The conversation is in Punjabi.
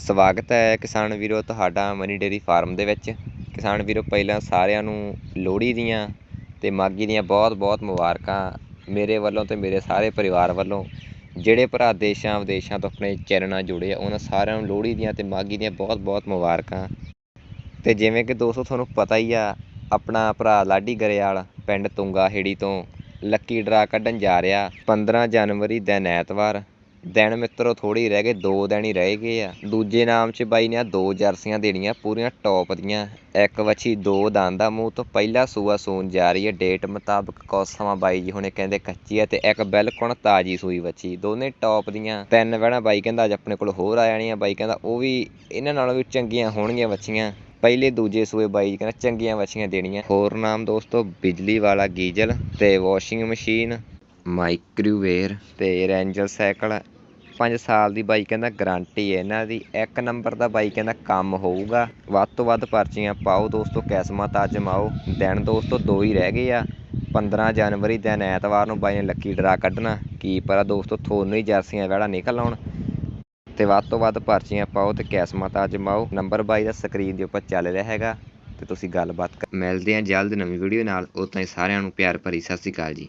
ਸਵਾਗਤ ਹੈ ਕਿਸਾਨ ਵੀਰੋ ਤੁਹਾਡਾ ਮਨੀ ਡੇਰੀ ਫਾਰਮ ਦੇ ਵਿੱਚ। ਕਿਸਾਨ ਵੀਰੋ, ਪਹਿਲਾਂ ਸਾਰਿਆਂ ਨੂੰ ਲੋਹੜੀ ਦੀਆਂ ਤੇ ਮਾਘੀ ਦੀਆਂ ਬਹੁਤ ਬਹੁਤ ਮੁਬਾਰਕਾਂ ਮੇਰੇ ਵੱਲੋਂ ਤੇ ਮੇਰੇ ਸਾਰੇ ਪਰਿਵਾਰ ਵੱਲੋਂ। ਜਿਹੜੇ ਭਰਾ ਦੇਸ਼ਾਂ ਵਿਦੇਸ਼ਾਂ ਤੋਂ ਆਪਣੇ ਚੈਨਲ ਨਾਲ ਜੁੜੇ ਆ, ਉਹਨਾਂ ਸਾਰਿਆਂ ਨੂੰ ਲੋਹੜੀ ਦੀਆਂ ਤੇ ਮਾਘੀ ਦੀਆਂ ਬਹੁਤ ਬਹੁਤ ਮੁਬਾਰਕਾਂ। ਤੇ ਜਿਵੇਂ ਕਿ ਦੋਸਤੋ, ਤੁਹਾਨੂੰ ਪਤਾ ਹੀ ਆ, ਆਪਣਾ ਭਰਾ ਲਾਡੀ ਗਰੇਵਾਲ ਪਿੰਡ ਤੁੰਗਾ ਹੇੜੀ ਤੋਂ ਲੱਕੀ ਡਰਾ ਕੱਢਣ ਜਾ ਰਿਹਾ 15 ਜਨਵਰੀ ਦਿਨ ਐਤਵਾਰ। ਦਿਨ ਮਿੱਤਰੋ ਥੋੜੀ ਰਹਿ ਗਏ, ਦੋ ਦਿਨ ਹੀ ਰਹਿ ਗਏ ਆ। ਦੂਜੇ ਨਾਮ 'ਚ ਬਾਈ ਨੇ ਆਹ ਦੋ ਜਰਸੀਆਂ ਦੇਣੀਆਂ, ਪੂਰੀਆਂ ਟੌਪ ਦੀਆਂ। ਇੱਕ ਵੱਛੀ ਦੋ ਦੰਦ ਦਾ ਮੂੰਹ ਤੋਂ ਪਹਿਲਾ ਸੂਆ ਸੂਣ ਜਾ ਰਹੀ ਹੈ। ਡੇਟ ਮੁਤਾਬਕ ਕੁਛ ਬਾਈ ਜੀ ਹੁਣੇ ਕਹਿੰਦੇ ਕੱਚੀ ਆ ਤੇ ਇੱਕ ਬਿਲਕੁਲ ਤਾਜੀ ਸੂਈ ਵੱਛੀ। ਦੋਨੇ ਟੌਪ ਦੀਆਂ, ਤਿੰਨ ਵਹਿਣਾ ਬਾਈ ਕਹਿੰਦਾ ਅੱਜ ਆਪਣੇ ਕੋਲ ਹੋਰ ਆ ਜਾਣੀਆਂ। ਬਾਈ ਕਹਿੰਦਾ ਉਹ ਵੀ ਇਹਨਾਂ ਨਾਲੋਂ ਵੀ ਚੰਗੀਆਂ ਹੋਣਗੀਆਂ ਵੱਛੀਆਂ। ਪਹਿਲੇ ਦੂਜੇ ਸੂਏ ਬਾਈ ਕਹਿੰਦਾ ਚੰਗੀਆਂ ਵੱਛੀਆਂ ਦੇਣੀਆਂ। ਹੋਰ ਨਾਮ ਦੋਸਤੋ, ਬਿਜਲੀ ਵਾਲਾ ਗੀਜ਼ਲ ਤੇ ਵਾਸ਼ਿੰਗ ਮਸ਼ੀਨ ਮਾਈਕ੍ਰੋਵੇਵ ਅਤੇ ਰੈਂਜਰ ਸਾਈਕਲ ਪੰਜ ਸਾਲ ਦੀ ਬਾਈ ਕਹਿੰਦਾ ਗਰੰਟੀ ਹੈ ਇਹਨਾਂ ਦੀ। ਇੱਕ ਨੰਬਰ ਦਾ ਬਾਈ ਕਹਿੰਦਾ ਕੰਮ ਹੋਊਗਾ। ਵੱਧ ਤੋਂ ਵੱਧ ਪਰਚੀਆਂ ਪਾਓ ਦੋਸਤੋ, ਕਿਸਮਤ ਅਜਮਾਓ ਦਿਨ ਦੋਸਤੋ ਦੋ ਹੀ ਰਹਿ ਗਏ ਆ। 15 ਜਨਵਰੀ ਦਿਨ ਐਤਵਾਰ ਨੂੰ ਬਾਈ ਨੇ ਲੱਕੀ ਡਰਾ ਕੱਢਣਾ। ਕੀ ਪਤਾ ਦੋਸਤੋ, ਤੁਹਾਨੂੰ ਹੀ ਜਰਸੀਆਂ ਵੜਾ ਨਿਕਲ ਆਉਣ। ਤੇ ਵੱਧ ਤੋਂ ਵੱਧ ਪਰਚੀਆਂ ਪਾਓ ਤੇ ਕਿਸਮਤ ਅਜਮਾਓ ਨੰਬਰ ਬਾਈ ਦਾ ਸਕਰੀਨ ਦੇ ਉੱਪਰ ਚੱਲ ਰਿਹਾ ਹੈਗਾ। ਤੇ ਤੁਸੀਂ ਗੱਲਬਾਤ ਕਰ- ਮਿਲਦੇ ਹਾਂ ਜਲਦ ਨਵੀਂ ਵੀਡੀਓ ਨਾਲ। ਉਦੋਂ ਤਾਈਂ ਸਾਰਿਆਂ ਨੂੰ ਪਿਆਰ ਭਰੀ ਸਤਿ ਸ਼੍ਰੀ ਅਕਾਲ ਜੀ।